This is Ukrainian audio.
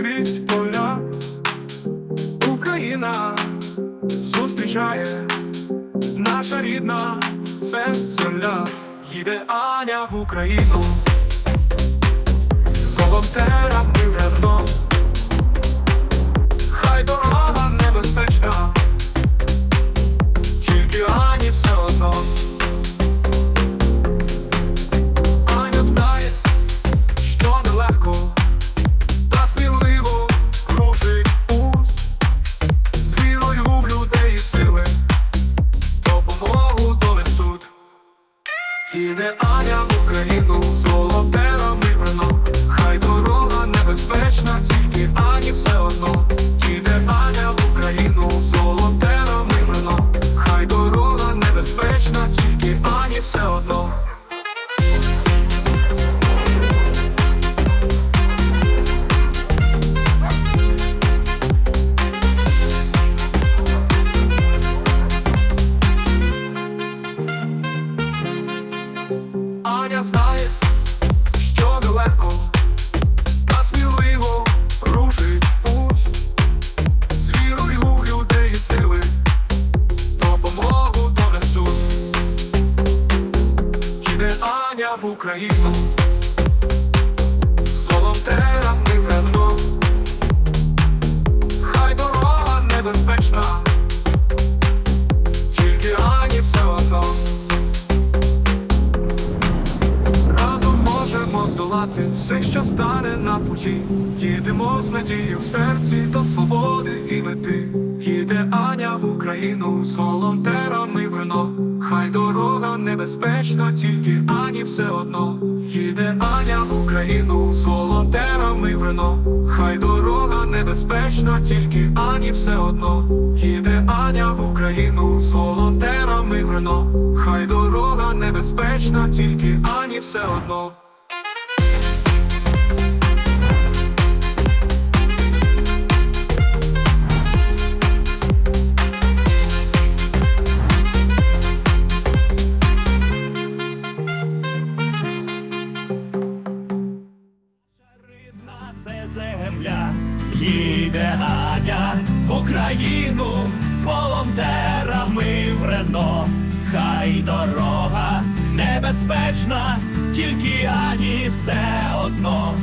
крізь поля, Україна зустрічає. Наша рідна, це земля, їде Аня в Україну, з волонтерами в рядном Їде Аня в Україну В Україну, з волонтерами вредно, хай дорога небезпечна, все, що стане на путі. Їдемо з надією в серці до свободи і мети. Їде Аня в Україну з волонтерами вино. Хай дорога небезпечна, тільки Ані все одно. Їде Аня в Україну з волонтерами вино. Хай дорога небезпечна, тільки Ані все одно. Їде Аня в Україну з волонтерами вино. Хай дорога небезпечна, тільки Ані все одно. Це земля, їде Аня в Україну з волонтерами в Рено. Хай дорога небезпечна, тільки Ані все одно.